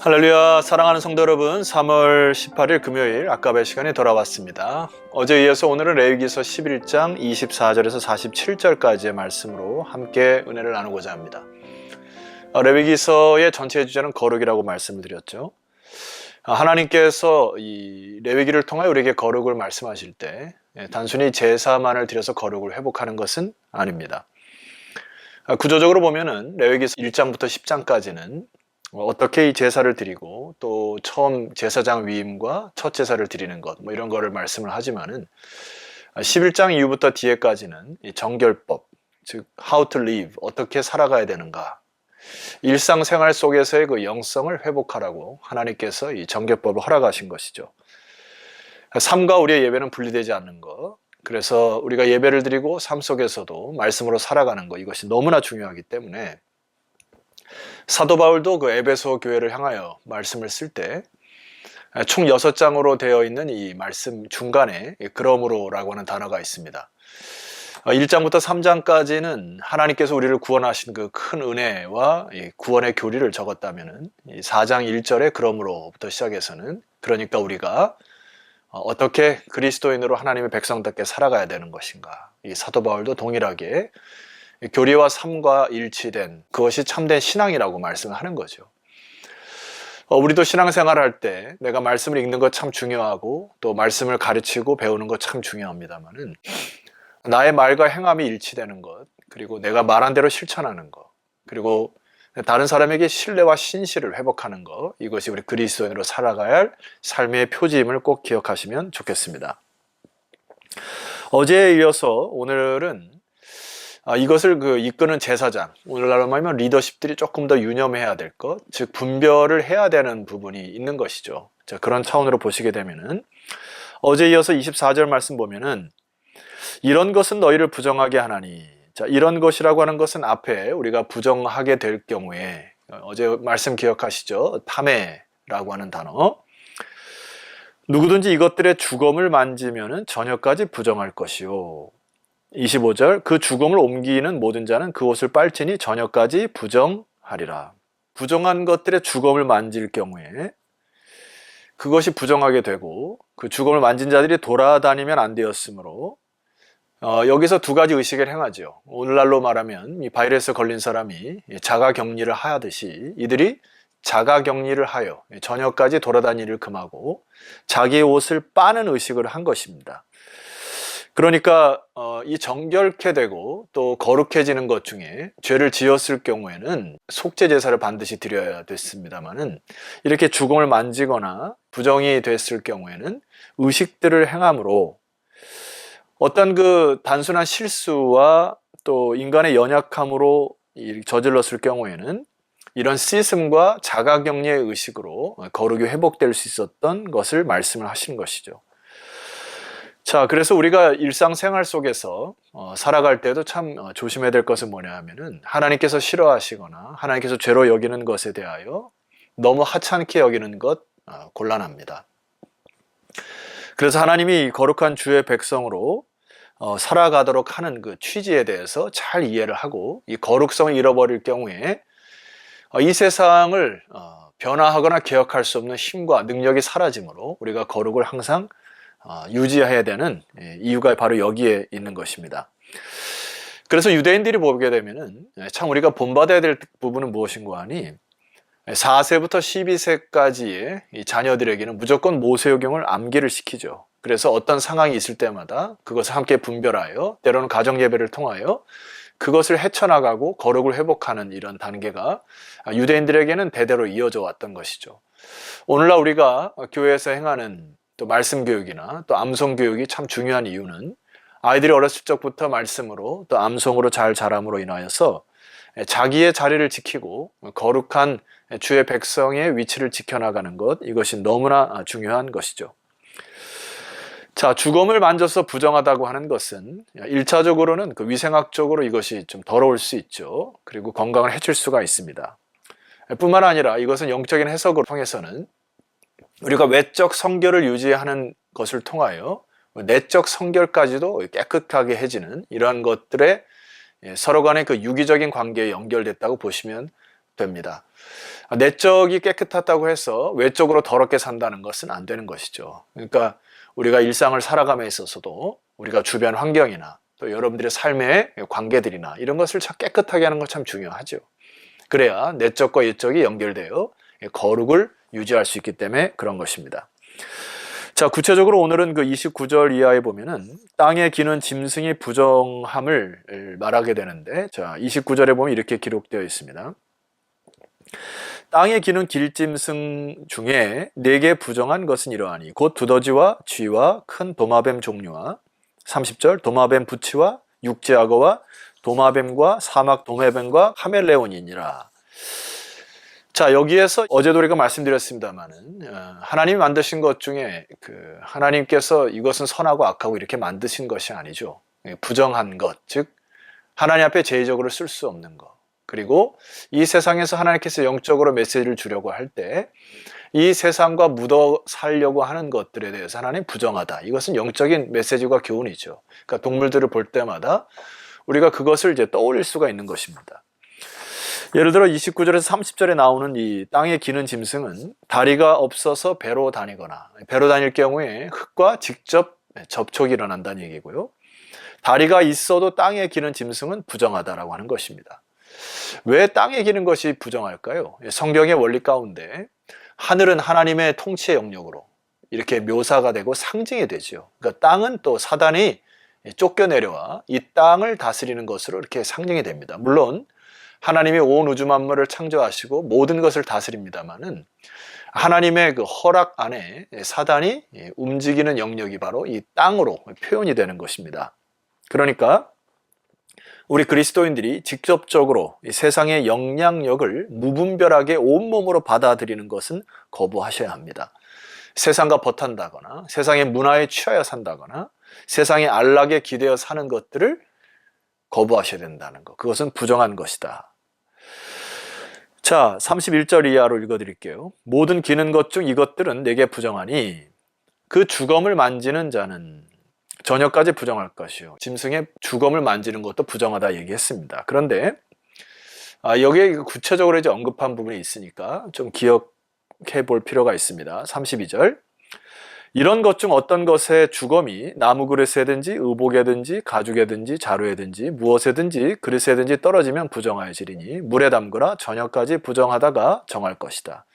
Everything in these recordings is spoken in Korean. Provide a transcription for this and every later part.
할렐루야 사랑하는 성도 여러분 3월 18일 금요일 아까의 시간에 돌아왔습니다. 어제 이어서 오늘은 레위기서 11장 24절에서 47절까지의 말씀으로 함께 은혜를 나누고자 합니다. 어, 레위기서의 전체 주제는 거룩이라고 말씀을 드렸죠. 아, 하나님께서 이 레위기를 통하여 우리에게 거룩을 말씀하실 때 예, 단순히 제사만을 드려서 거룩을 회복하는 것은 아닙니다. 아, 구조적으로 보면은 레위기서 1장부터 10장까지는 어, 어떻게 이 제사를 드리고 또 처음 제사장 위임과 첫 제사를 드리는 것 뭐 이런 거를 말씀을 하지만은 11장 이후부터 뒤에까지는 이 정결법 즉 how to live 어떻게 살아가야 되는가 일상생활 속에서의 그 영성을 회복하라고 하나님께서 이 정결법을 허락하신 것이죠. 삶과 우리의 예배는 분리되지 않는 것. 그래서 우리가 예배를 드리고 삶 속에서도 말씀으로 살아가는 것 이것이 너무나 중요하기 때문에 사도 바울도 그 에베소 교회를 향하여 말씀을 쓸 때 총 6장으로 되어 있는 이 말씀 중간에 그러므로라고 하는 단어가 있습니다. 1장부터 3장까지는 하나님께서 우리를 구원하신 그 큰 은혜와 구원의 교리를 적었다면은 4장 1절에 그러므로부터 시작해서는 그러니까 우리가 어떻게 그리스도인으로 하나님의 백성답게 살아가야 되는 것인가. 이 사도 바울도 동일하게 교리와 삶과 일치된 그것이 참된 신앙이라고 말씀을 하는 거죠. 어, 우리도 신앙생활 할 때 내가 말씀을 읽는 것 참 중요하고 또 말씀을 가르치고 배우는 것 참 중요합니다만은 나의 말과 행함이 일치되는 것 그리고 내가 말한 대로 실천하는 것 그리고 다른 사람에게 신뢰와 신실을 회복하는 것 이것이 우리 그리스도인으로 살아가야 할 삶의 표지임을 꼭 기억하시면 좋겠습니다. 어제에 이어서 오늘은 아, 이것을 그 이끄는 제사장, 오늘날로 말하면 리더십들이 조금 더 유념해야 될 것, 즉 분별을 해야 되는 부분이 있는 것이죠. 자, 그런 차원으로 보시게 되면은 어제 이어서 24절 말씀 보면은 이런 것은 너희를 부정하게 하나니 자, 이런 것이라고 하는 것은 앞에 우리가 부정하게 될 경우에 어제 말씀 기억하시죠? 탐해라고 하는 단어. 누구든지 이것들의 주검을 만지면은 저녁까지 부정할 것이요. 25절 그 죽음을 옮기는 모든 자는 그 옷을 빨지니 저녁까지 부정하리라. 부정한 것들의 죽음을 만질 경우에 그것이 부정하게 되고 그 죽음을 만진 자들이 돌아다니면 안 되었으므로 어, 여기서 두 가지 의식을 행하죠. 오늘날로 말하면 이 바이러스 걸린 사람이 자가 격리를 하듯이 이들이 자가 격리를 하여 저녁까지 돌아다니를 금하고 자기의 옷을 빠는 의식을 한 것입니다. 그러니까 어, 이 정결케 되고 또 거룩해지는 것 중에 죄를 지었을 경우에는 속죄 제사를 반드시 드려야 됐습니다만은 이렇게 죽음을 만지거나 부정이 됐을 경우에는 의식들을 행함으로 어떤 그 단순한 실수와 또 인간의 연약함으로 저질렀을 경우에는 이런 시스템과 자가격리의 의식으로 거룩이 회복될 수 있었던 것을 말씀을 하신 것이죠. 자, 그래서 우리가 일상생활 속에서 어, 살아갈 때도 참 어, 조심해야 될 것은 뭐냐 하면은 하나님께서 싫어하시거나 하나님께서 죄로 여기는 것에 대하여 너무 하찮게 여기는 것 어, 곤란합니다. 그래서 하나님이 거룩한 주의 백성으로 어, 살아가도록 하는 그 취지에 대해서 잘 이해를 하고 이 거룩성을 잃어버릴 경우에 어, 이 세상을 어, 변화하거나 개혁할 수 없는 힘과 능력이 사라지므로 우리가 거룩을 항상 어, 유지해야 되는 예, 이유가 바로 여기에 있는 것입니다. 그래서 유대인들이 보게 되면은 예, 참 우리가 본받아야 될 부분은 무엇인가 하니 4세부터 12세까지의 자녀들에게는 무조건 모세오경을 암기를 시키죠. 그래서 어떤 상황이 있을 때마다 그것을 함께 분별하여 때로는 가정 예배를 통하여 그것을 헤쳐나가고 거룩을 회복하는 이런 단계가 유대인들에게는 대대로 이어져 왔던 것이죠. 오늘날 우리가 교회에서 행하는 또 말씀 교육이나 또 암송 교육이 참 중요한 이유는 아이들이 어렸을 적부터 말씀으로 또 암송으로 잘 자람으로 인하여서 자기의 자리를 지키고 거룩한 주의 백성의 위치를 지켜나가는 것 이것이 너무나 중요한 것이죠. 자, 주검을 만져서 부정하다고 하는 것은 1차적으로는 그 위생학적으로 이것이 좀 더러울 수 있죠. 그리고 건강을 해칠 수가 있습니다. 뿐만 아니라 이것은 영적인 해석을 통해서는 우리가 외적 성결을 유지하는 것을 통하여 내적 성결까지도 깨끗하게 해지는 이러한 것들에 서로 간의 그 유기적인 관계에 연결됐다고 보시면 됩니다. 내적이 깨끗하다고 해서 외적으로 더럽게 산다는 것은 안 되는 것이죠. 그러니까 우리가 일상을 살아감에 있어서도 우리가 주변 환경이나 또 여러분들의 삶의 관계들이나 이런 것을 참 깨끗하게 하는 것 참 중요하죠. 그래야 내적과 외적이 연결되어 거룩을 유지할 수 있기 때문에 그런 것입니다. 자, 구체적으로 오늘은 그 29절 이하에 보면은 땅에 기는 짐승이 부정함을 말하게 되는데, 자, 29절에 보면 이렇게 기록되어 있습니다. 땅에 기는 길짐승 중에 네개 부정한 것은 이러하니 곧 두더지와 쥐와 큰 도마뱀 종류와 30절 도마뱀 부치와 육지악어와 도마뱀과 사막 도마뱀과 카멜레온이니라. 자 여기에서 어제도 우리가 말씀드렸습니다만은 어, 하나님이 만드신 것 중에 그 하나님께서 이것은 선하고 악하고 이렇게 만드신 것이 아니죠. 예, 부정한 것, 즉 하나님 앞에 제의적으로 쓸 수 없는 것. 그리고 이 세상에서 하나님께서 영적으로 메시지를 주려고 할 때 이 세상과 묻어 살려고 하는 것들에 대해서 하나님 부정하다. 이것은 영적인 메시지와 교훈이죠. 그러니까 동물들을 볼 때마다 우리가 그것을 이제 떠올릴 수가 있는 것입니다. 예를 들어 29절에서 30절에 나오는 이 땅에 기는 짐승은 다리가 없어서 배로 다니거나 배로 다닐 경우에 흙과 직접 접촉이 일어난다는 얘기고요. 다리가 있어도 땅에 기는 짐승은 부정하다라고 하는 것입니다. 왜 땅에 기는 것이 부정할까요? 성경의 원리 가운데 하늘은 하나님의 통치의 영역으로 이렇게 묘사가 되고 상징이 되죠. 그러니까 땅은 또 사단이 쫓겨내려와 이 땅을 다스리는 것으로 이렇게 상징이 됩니다. 물론 하나님이 온 우주 만물을 창조하시고 모든 것을 다스립니다만은 하나님의 그 허락 안에 사단이 움직이는 영역이 바로 이 땅으로 표현이 되는 것입니다. 그러니까 우리 그리스도인들이 직접적으로 세상의 영향력을 무분별하게 온몸으로 받아들이는 것은 거부하셔야 합니다. 세상과 버탄다거나 세상의 문화에 취하여 산다거나 세상의 안락에 기대어 사는 것들을 거부하셔야 된다는 것. 그것은 부정한 것이다. 자, 31절 이하로 읽어드릴게요. 모든 기는 것 중 이것들은 내게 부정하니 그 주검을 만지는 자는 저녁까지 부정할 것이요. 짐승의 주검을 만지는 것도 부정하다 얘기했습니다. 그런데 아, 여기에 구체적으로 이제 언급한 부분이 있으니까 좀 기억해 볼 필요가 있습니다. 32절. 이런 것 중 어떤 것의 주검이 나무 그릇에든지 의복에든지 가죽에든지 자루에든지 무엇에든지 그릇에든지 떨어지면 부정하여지리니 물에 담그라 저녁까지 부정하다가 정할 것이다.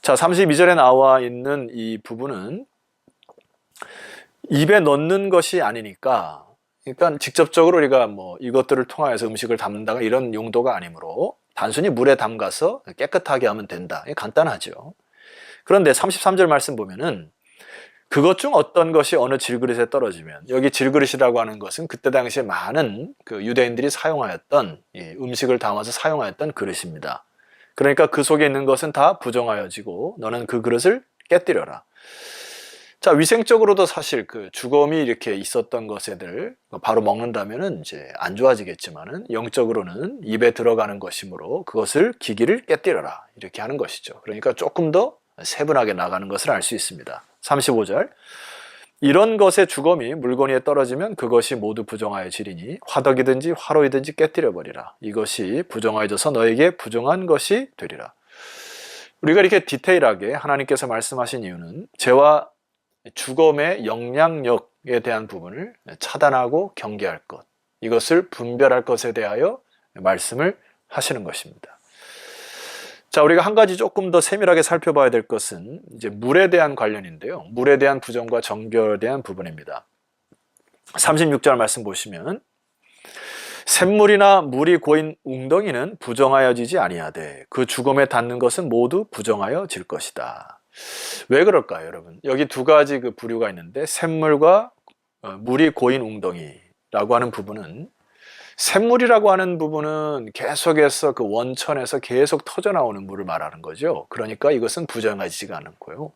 자, 32절에 나와 있는 이 부분은 입에 넣는 것이 아니니까 그러니까 직접적으로 우리가 뭐 이것들을 통하여서 음식을 담는다가 이런 용도가 아니므로 단순히 물에 담가서 깨끗하게 하면 된다. 간단하죠. 그런데 33절 말씀 보면은 그것 중 어떤 것이 어느 질그릇에 떨어지면 여기 질그릇이라고 하는 것은 그때 당시에 많은 그 유대인들이 사용하였던 음식을 담아서 사용하였던 그릇입니다. 그러니까 그 속에 있는 것은 다 부정하여지고 너는 그 그릇을 깨뜨려라. 자, 위생적으로도 사실 그 주검이 이렇게 있었던 것들 바로 먹는다면은 이제 안 좋아지겠지만은 영적으로는 입에 들어가는 것이므로 그것을 기기를 깨뜨려라. 이렇게 하는 것이죠. 그러니까 조금 더 세분하게 나가는 것을 알 수 있습니다. 35절. 이런 것의 주검이 물건위에 떨어지면 그것이 모두 부정하여 지리니 화덕이든지 화로이든지 깨뜨려 버리라. 이것이 부정하여져서 너에게 부정한 것이 되리라. 우리가 이렇게 디테일하게 하나님께서 말씀하신 이유는 죄와 주검의 영향력에 대한 부분을 차단하고 경계할 것, 이것을 분별할 것에 대하여 말씀을 하시는 것입니다. 자, 우리가 한 가지 조금 더 세밀하게 살펴봐야 될 것은 이제 물에 대한 관련인데요. 물에 대한 부정과 정결에 대한 부분입니다. 36절 말씀 보시면 샘물이나 물이 고인 웅덩이는 부정하여지지 아니하되 그 죽음에 닿는 것은 모두 부정하여질 것이다. 왜 그럴까요, 여러분? 여기 두 가지 그 부류가 있는데 샘물과 어, 물이 고인 웅덩이라고 하는 부분은 샘물이라고 하는 부분은 계속해서 그 원천에서 계속 터져 나오는 물을 말하는 거죠. 그러니까 이것은 부정하지가 않고요.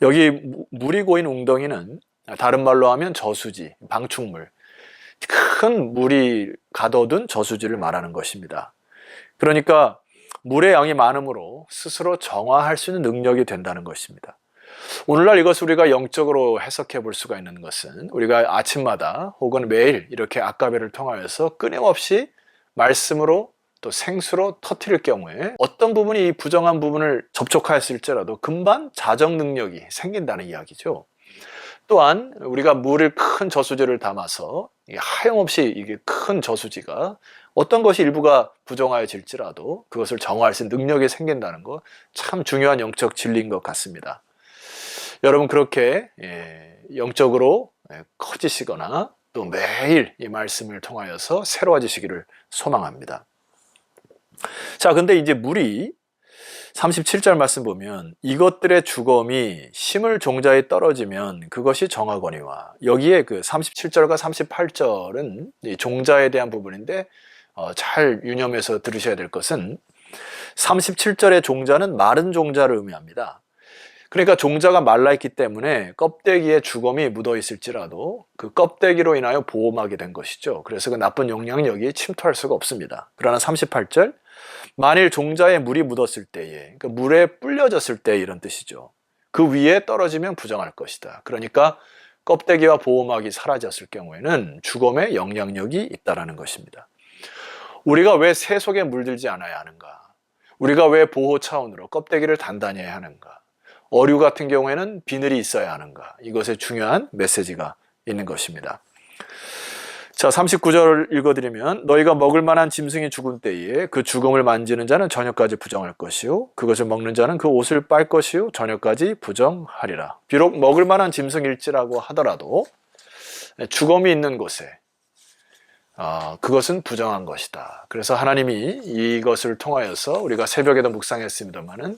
여기 물이 고인 웅덩이는 다른 말로 하면 저수지, 방충물, 큰 물이 가둬둔 저수지를 말하는 것입니다. 그러니까 물의 양이 많으므로 스스로 정화할 수 있는 능력이 된다는 것입니다. 오늘날 이것을 우리가 영적으로 해석해 볼 수가 있는 것은 우리가 아침마다 혹은 매일 이렇게 아까베를 통하여서 끊임없이 말씀으로 또 생수로 터뜨릴 경우에 어떤 부분이 이 부정한 부분을 접촉하였을지라도 금방 자정 능력이 생긴다는 이야기죠. 또한 우리가 물을 큰 저수지를 담아서 하염없이 이게 큰 저수지가 어떤 것이 일부가 부정하여질지라도 그것을 정화할 수 있는 능력이 생긴다는 것 참 중요한 영적 진리인 것 같습니다. 여러분 그렇게 예, 영적으로 예, 커지시거나 또 매일 이 말씀을 통하여서 새로워지시기를 소망합니다. 자, 근데 이제 물이 37절 말씀 보면 이것들의 주검이 심을 종자에 떨어지면 그것이 정하거니와 여기에 그 37절과 38절은 이 종자에 대한 부분인데 어, 잘 유념해서 들으셔야 될 것은 37절의 종자는 마른 종자를 의미합니다. 그러니까 종자가 말라있기 때문에 껍데기에 주검이 묻어 있을지라도 그 껍데기로 인하여 보호막이 된 것이죠. 그래서 그 나쁜 영향력이 침투할 수가 없습니다. 그러나 38절 만일 종자에 물이 묻었을 때에 그러니까 물에 불려졌을 때 이런 뜻이죠. 그 위에 떨어지면 부정할 것이다. 그러니까 껍데기와 보호막이 사라졌을 경우에는 주검의 영향력이 있다라는 것입니다. 우리가 왜 새 속에 물들지 않아야 하는가? 우리가 왜 보호 차원으로 껍데기를 단단히 해야 하는가? 어류 같은 경우에는 비늘이 있어야 하는가? 이것에 중요한 메시지가 있는 것입니다. 자, 39절 읽어드리면 너희가 먹을 만한 짐승이 죽은 때에 그 죽음을 만지는 자는 저녁까지 부정할 것이요 그것을 먹는 자는 그 옷을 빨 것이요 저녁까지 부정하리라. 비록 먹을 만한 짐승일지라고 하더라도 죽음이 있는 곳에 어, 그것은 부정한 것이다. 그래서 하나님이 이것을 통하여서 우리가 새벽에도 묵상했습니다만은 어,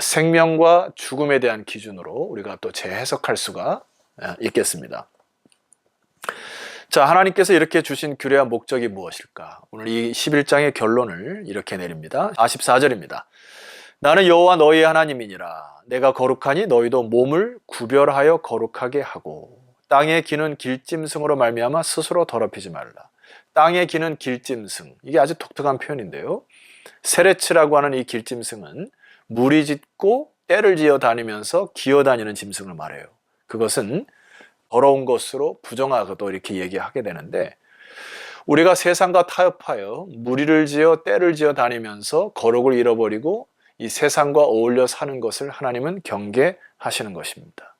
생명과 죽음에 대한 기준으로 우리가 또 재해석할 수가 있겠습니다. 자, 하나님께서 이렇게 주신 규례와 목적이 무엇일까? 오늘 이 11장의 결론을 이렇게 내립니다. 44절입니다. 나는 여호와 너희의 하나님이니라. 내가 거룩하니 너희도 몸을 구별하여 거룩하게 하고 땅에 기는 길짐승으로 말미암아 스스로 더럽히지 말라. 땅에 기는 길짐승. 이게 아주 독특한 표현인데요. 세레츠라고 하는 이 길짐승은 무리 짓고 때를 지어 다니면서 기어 다니는 짐승을 말해요. 그것은 더러운 것으로 부정하고도 이렇게 얘기하게 되는데 우리가 세상과 타협하여 무리를 지어 때를 지어 다니면서 거룩을 잃어버리고 이 세상과 어울려 사는 것을 하나님은 경계하시는 것입니다.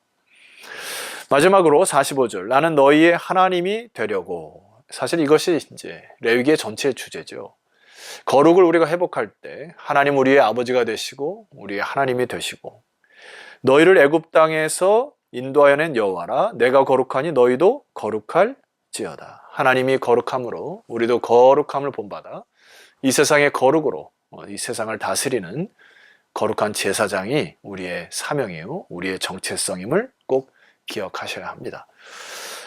마지막으로 45절 나는 너희의 하나님이 되려고 사실 이것이 이제 레위기의 전체 주제죠. 거룩을 우리가 회복할 때 하나님 우리의 아버지가 되시고 우리의 하나님이 되시고 너희를 애굽 땅에서 인도하여 낸 여호와라 내가 거룩하니 너희도 거룩할지어다. 하나님이 거룩함으로 우리도 거룩함을 본받아 이 세상의 거룩으로 어, 이 세상을 다스리는 거룩한 제사장이 우리의 사명이요 우리의 정체성임을 꼭 기억하셔야 합니다.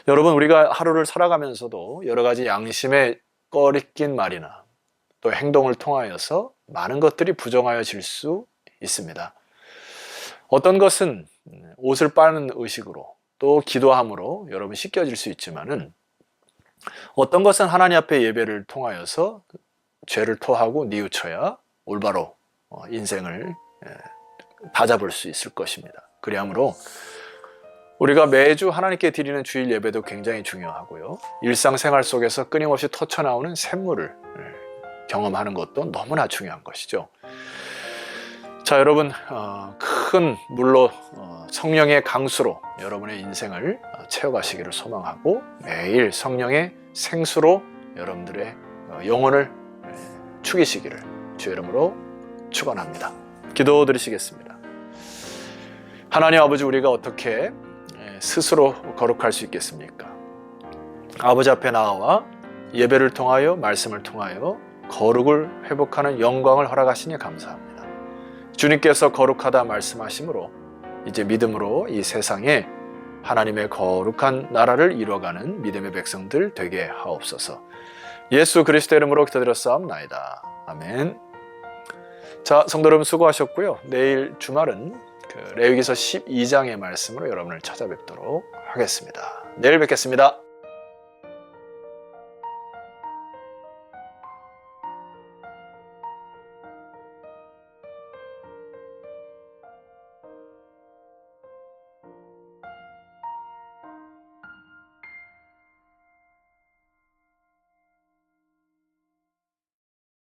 여러분 우리가 하루를 살아가면서도 여러 가지 양심에 꺼리낀 말이나 또 행동을 통하여서 많은 것들이 부정하여질 수 있습니다. 어떤 것은 옷을 빠는 의식으로 또 기도함으로 여러분 씻겨질 수 있지만은 어떤 것은 하나님 앞에 예배를 통하여서 죄를 토하고 뉘우쳐야 올바로 어, 인생을 다잡을 수 있을 것입니다. 그리하므로 우리가 매주 하나님께 드리는 주일 예배도 굉장히 중요하고요. 일상생활 속에서 끊임없이 터쳐나오는 샘물을 경험하는 것도 너무나 중요한 것이죠. 자, 여러분, 어, 큰 물로 어, 성령의 강수로 여러분의 인생을 어, 채워가시기를 소망하고 매일 성령의 생수로 여러분들의 어, 영혼을 축이시기를 주 이름으로 축원합니다. 기도 드리시겠습니다. 하나님 아버지 우리가 어떻게 스스로 거룩할 수 있겠습니까? 아버지 앞에 나와 예배를 통하여 말씀을 통하여 거룩을 회복하는 영광을 허락하시니 감사합니다. 주님께서 거룩하다 말씀하시므로 이제 믿음으로 이 세상에 하나님의 거룩한 나라를 이뤄가는 믿음의 백성들 되게 하옵소서. 예수 그리스도 이름으로 기도드렸사옵나이다. 아멘. 자, 성도 여러분 수고하셨고요. 내일 주말은 그 레위기서 12장의 말씀으로 여러분을 찾아뵙도록 하겠습니다. 내일 뵙겠습니다.